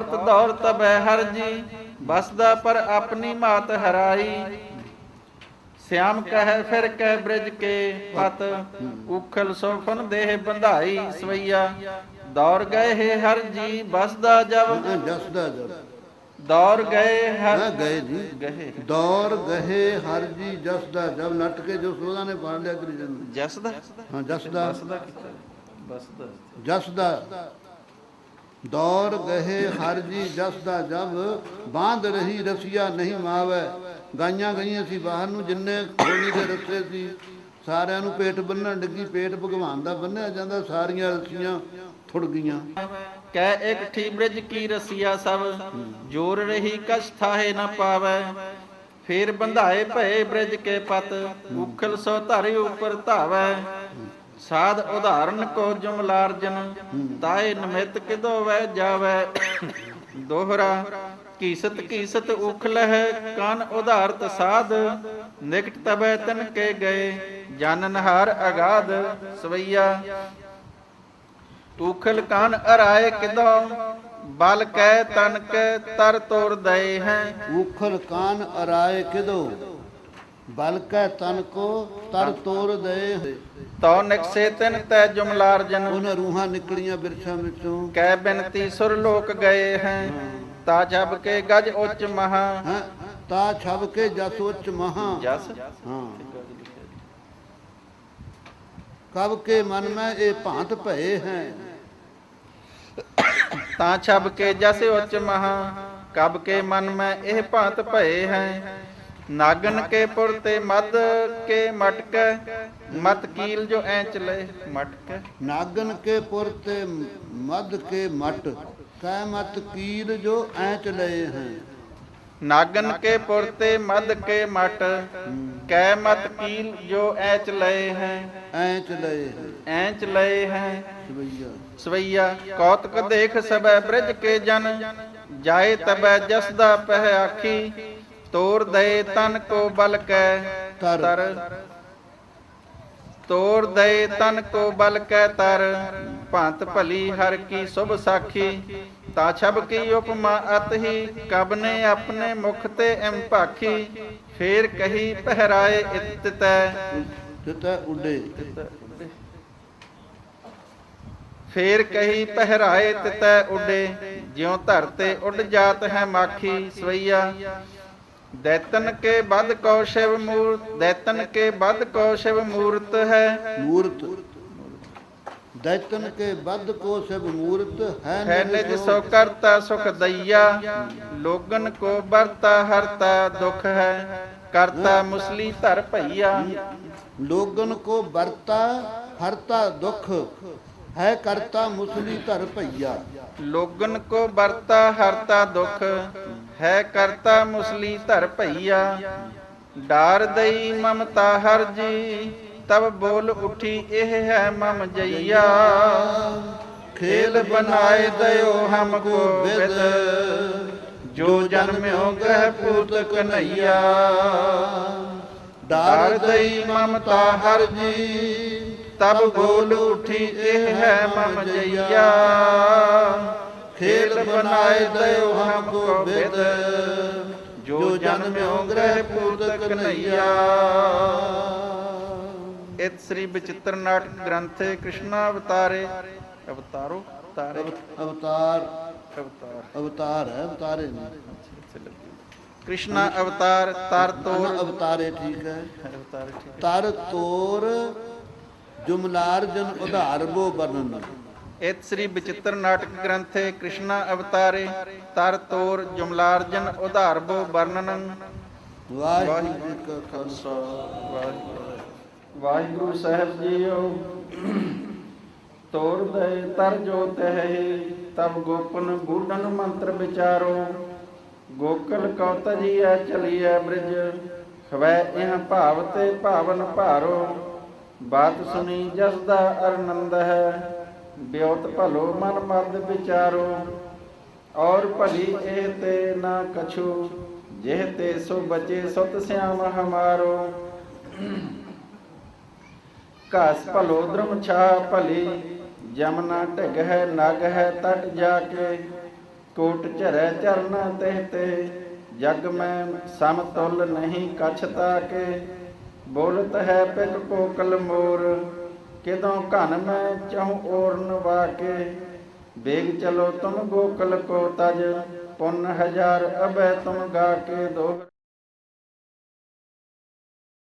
ਦੌੜਤ ਦੌੜਤ ਬੈ ਹਰ ਜੀ ਬਸਦਾ ਪਰ ਆਪਣੀ ਮਾਤ ਹਰਾਈ। ਸਿਆਮ ਕਹਿ ਫਿਰ ਕਹਿ ਬ੍ਰਿਜ ਕੇ ਪਤ ਉਖਲ ਸੋਫਨ ਦੇਹ ਬੰਧਾਈ ਸਵਈਆ। ਦੌੜ ਗਏ ਹੈ ਹਰ ਜੀ ਬਸਦਾ ਜਬ ਹਾਂ, ਜਸ ਦਾ ਜਸ ਦੌੜ ਗਏ ਹਰ ਨਾ ਗਏ ਜੀ ਗਏ। ਦੌਰ ਗਏ ਹਰ ਜੀ ਜਸ ਦਾ ਜਬ ਨੱਟ ਕੇ ਜੋ ਸੋਦਾ ਨੇ ਫੜ ਲਿਆ ਕ੍ਰਿਸ਼ਨ ਨੂੰ। ਜਸ ਦਾ ਹਾਂ ਜਸ ਦਾ ਬਸਦਾ ਕੀਤਾ ਬਸਦਾ ਜਸ ਦਾ ਦੌਰ ਗਏ ਹਰ ਜੀ ਜਸ ਦਾ ਜਬ, ਬਾਂਧ ਰਹੀ ਰਸੀਆ ਨਹੀਂ ਮਾਵੇ। ਗਾਈਆਂ ਗਈਆਂ ਸੀ ਬਾਹਰ ਨੂੰ, ਜਿੰਨੇ ਖੋਣੀ ਦੇ ਰਸੇ ਸੀ। ਸਾਰਿਆਂ ਨੂੰ ਪੇਟ ਬੰਨਣ ਲੱਗੀ ਪੇਟ ਭਗਵਾਨ ਦਾ ਬੰਨਿਆ ਜਾਂਦਾ, ਸਾਰੀਆਂ ਰਸੀਆਂ ਥੁੜ ਗਈਆਂ। ਕਹਿ ਇੱਕ ਠੀ ਬ੍ਰਿਜ ਕੀ ਰਸੀਆ ਸਭ, ਜੋਰ ਰਹੀ ਕਛ ਥਾਹੇ ਨਾ ਪਾਵੈ। ਫੇਰ ਬੰਧਾਏ ਭਏ ਬ੍ਰਿਜ ਕੇ ਪਤ, ਉਖਲ ਸੋ ਧਰਿ ਉਪਰ ਧਾਵੈ। ਸਾਧ ਉਦਾਹਰਨ ਕੋ ਜੁਮਲਾਰਜਨ, ਤਾਏ ਨਿਮਿਤ ਕਿਦੋ ਵੈ ਜਾਵੈ? ਦੋਹਰਾ ਕੀਸਤ ਕੀਸਤ ਉਖਲ ਹੈ ਕਨ ਉਧਾਰਤ ਸਾਧ, ਨਿਕਟ ਤਬੈ ਤਨ ਕੇ ਗਏ, ਜਨ ਨਹਾਰ ਅਗਾਧ ਸਵਈਆ। ਉਖਲ ਕਾਨ ਅਰਾਏ ਕਿਦੋ, ਬਲ ਕੈ ਤਨ ਕੈ ਤਰ ਤੋੜ ਦਏ ਹੈ। ਉਖਲ ਕਾਨ ਅਰਾਏ ਕਿਦੋ ਬਲ ਕੈ ਤਨ ਕੋ ਤਰ ਤੋਰ ਦੇ ਤਉ ਨਿਕਸੇ ਤਿਨ ਤੈ ਜੁਮਲਾਰਜਨ। ਉਹਨਾਂ ਰੂਹਾਂ ਨਿਕਲੀਆਂ ਬਿਰਛਾਂ ਵਿੱਚੋਂ। ਕੈ ਬਿਨਤੀ ਸੁਰ ਲੋਕ ਗਏ ਹੈ ਤਾ ਜਬ ਕੇ ਗਜ ਉੱਚ ਮਹਾ। ਤਾ ਛਬ ਕੇ ਜਸ ਉੱਚ ਮਹਾ। ਜਸ? ਹਾਂ। ਕਬ ਕੇ ਮਨ ਮੈਂ ਇਹ ਭਾਂਤ ਭਏ ਹੈ। ਤਾਂ ਛਬ ਕੇ ਜਸ ਉੱਚ ਮਹਾ ਕਬ ਕੇ ਮਨ ਮੈਂ ਇਹ ਭਾਂਤ ਭਏ ਹੈ। ਨਾਗਨ ਕੇ ਪੁਰ ਤੇ ਮਦ ਕੇ ਮਟਕ ਮਤ ਕੀਲ ਜੋ ਐ ਚਲੇ ਮਟਕ। ਨਾਗਨ ਕੇ ਪੁਰ ਤੇ ਮਦ ਕੇ ਮਟ ਕੈ ਮਤ ਕੀਲ ਜੋ ਐਚ ਲਏ ਹੈ। ਨਾਗਨ ਕੇ ਪੁਰ ਤੇ ਮਦ ਕੇ ਮਟ ਕੈ ਮਤ ਕੀਲ ਜੋ ਐਚ ਲਏ ਹੈ। ਐਚ ਲਏ ਹੈ। ਐਚ ਲਏ ਹੈ। ਸਵਈਆ। ਸਵਈਆ ਕੌਤਕ ਦੇਖ ਸਬੈ ਬ੍ਰਿਜ ਕੇ ਜਨ ਜਾਏ ਤਬੈ ਜਸ ਦਾ ਪਹਿ ਆਖੀ। ਤੋਰ ਦਏ ਤਨ ਕੋ ਬਲ ਕੈ ਤਰ। ਤਰ। ਦਏ ਤਨ ਕੋ ਬਲ ਕੈ ਤਰ। ਭੰਤ ਭਲੀ ਹਰ ਕੀ ਸੁਭ ਸਾਖੀ ਤਾ ਛਬ ਕੀ ਉਪਮਾ ਅਤ ਹੀ ਕਬ ਨੇ ਆਪਣੇ ਮੁਖ ਤੇ ਐਮ ਭਾਖੀ ਫੇਰ ਕਹੀ ਪਹਿਰਾਏ ਇਤ ਤੈ। ਤਿਤੈ ਉਡੇ। ਫੇਰ ਕਹੀ ਪਹਿਰਾਏ ਤਿਤੈ ਉੱਡੇ ਜਿਉ ਧਰਤੇ ਉੱਡ ਜਾਤ ਹੈ ਮਾਖੀ ਸਵਈਆ। ਦੈਤਨ ਕੇ ਬਦ ਕੋ ਸ਼ਿਵ ਮੂਰਤ ਦੈਤਨ ਕੇ ਬਦ ਕੋ ਸ਼ਿਵ ਮੂਰਤ ਹੈ। ਮੂਰਤ। ਦੈਤਨ ਕੇ ਬੱਧ ਕੋ ਸਭ ਮੂਰਤ ਹੈ ਹੈ ਨਿਜ ਸੋ ਕਰਤਾ ਸੁਖ ਦਈਆ ਲੋਗਨ ਕੋ ਬਰਤਾ ਹਰਤਾ ਦੁਖ ਹੈ। ਕਰਤਾ ਮੁਸਲੀ ਧਰ ਭਈਆ। ਲੋਗਨ ਕੋ ਵਰਤਾ ਹਰਤਾ ਦੁਖ। ਹੈ ਕਰਤਾ ਮੁਸਲੀ ਧਰ ਭਈਆ। ਲੋਗਨ ਕੋ ਬਰਤਾ ਹਰਤਾ ਦੁਖ, ਹੈ ਕਰਤਾ ਮੁਸਲੀ ਧਰ ਭਈਆ। ਡਾਰ ਦਈ ਮਮਤਾ ਹਰ ਜੀ, ਤਬ ਬੋਲ ਉਠੀ ਇਹ ਹੈ ਮਮ ਜਈਆ। ਖੇਲ ਬਨਾਏ ਦਇਓ ਹਮ ਕੋ ਵਿਦ, ਜੋ ਜਨਮਿਓ ਗ੍ਰਹਿ ਪੂਤ ਕਨਈਆ। ਡਾਰ ਦਈ ਮਮਤਾ ਹਰ ਜੀ ਤਬ ਬੋਲ ਉਠੀ ਇਹ ਹੈ ਮਮ ਜਈਆ। ਖੇਲ ਬਨਾਏ ਦਇਓ ਹਮ ਕੋ ਵਿਦ ਜੋ ਜਨਮਿਓ ਗ੍ਰਹਿ ਪੂਤ ਕਨਈਆ ਇਤ ਸ੍ਰੀ ਬਚਿੱਤਰ ਨਾਟਕ ਗ੍ਰੰਥੇ ਕ੍ਰਿਸ਼ਨਾ ਅਵਤਾਰੇ। ਅਵਤਾਰੋ ਤਾਰੇ ਅਵਤਾਰ। ਅਵਤਾਰ। ਅਵਤਾਰ ਹੈ ਅਵਤਾਰੇ ਨਹੀਂ ਕ੍ਰਿਸ਼ਨਾ ਅਵਤਾਰ ਤਰ ਤੋਰ। ਅਵਤਾਰੇ ਠੀਕ ਹੈ। ਅਵਤਾਰ ਠੀਕ ਤਰ ਤੋਰ ਜੁਮਲਾਰ ਜਨ ਉਧਾਰ ਬੋ ਬਰਨਨ ਇਤ ਸ੍ਰੀ ਬਚਿੱਤਰ ਨਾਟਕ ਗ੍ਰੰਥੇ ਕ੍ਰਿਸ਼ਨਾ ਅਵਤਾਰੇ ਤਰ ਤੋਰ ਜੁਮਲਾਰਜਨ ਉਧਾਰਬੋ ਵਰਣਨੰ। ਵਾਹਿਗੁਰੂ ਜੀ ਕਾ ਖਾਲਸਾ। ਵਾਹਿਗੁਰੂ ਸਾਹਿਬ ਜੀਓ ਤੋਰ ਦੇ ਤਰ ਜੋ ਤਹਿ ਤਬ ਗੋਪਨ ਗੂਢਨ ਮੰਤਰ ਵਿਚਾਰੋ। ਗੋਕਲ ਕਉ ਤਜੀਐ ਚਲੀਐ ਬ੍ਰਿਜ ਖਵੈ ਇਹ ਭਾਵ ਤੇ ਭਾਵਨ ਭਾਰੋ। ਬਾਤ ਸੁਣੀ ਜਸ ਦਾ ਅਰਨੰਦ ਹੈ, ਬਿਉਤ ਭਲੋ ਮਨ ਮਰਦ ਵਿਚਾਰੋ, ਔਰ ਭਲੀ ਇਹ ਤੇ ਨਾ ਕਛੂ, ਜਿਹ ਤੇ ਸੋ ਬਚੇ ਸੁਤ ਸਿਆਮ ਹਮਾਰੋ। ਘਾਸ ਭਲੋ ਦ੍ਰਮ ਛਾ ਭਲੀ ਜਮਨਾ ਢਿਗ ਹੈ, ਨਗ ਹੈ, ਤਟ ਜਾ ਕੇ, ਕੋਟ ਝਰੈ ਚਰਨ ਤਹਿ ਤੇ, ਜਗ ਮੈਂ ਸਮਤੁਲ ਨਹੀਂ ਕਛ ਤਾਕੇ ਬੋਲਤ ਹੈ ਪਿਕ ਕੋਕਲ ਮੋਰ, ਕਿਦੋਂ ਘਨ ਮੈਂ ਚਹੁ ਓਰਨ ਵਾਕੇ ਬੇਗ ਚਲੋ ਤੁਮ ਗੋਕਲ ਕੋ ਤਜ, ਪੁੰਨ ਹਜ਼ਾਰ ਅਬੈ ਤੁਮ ਗਾ ਕੇ ਦੋਹ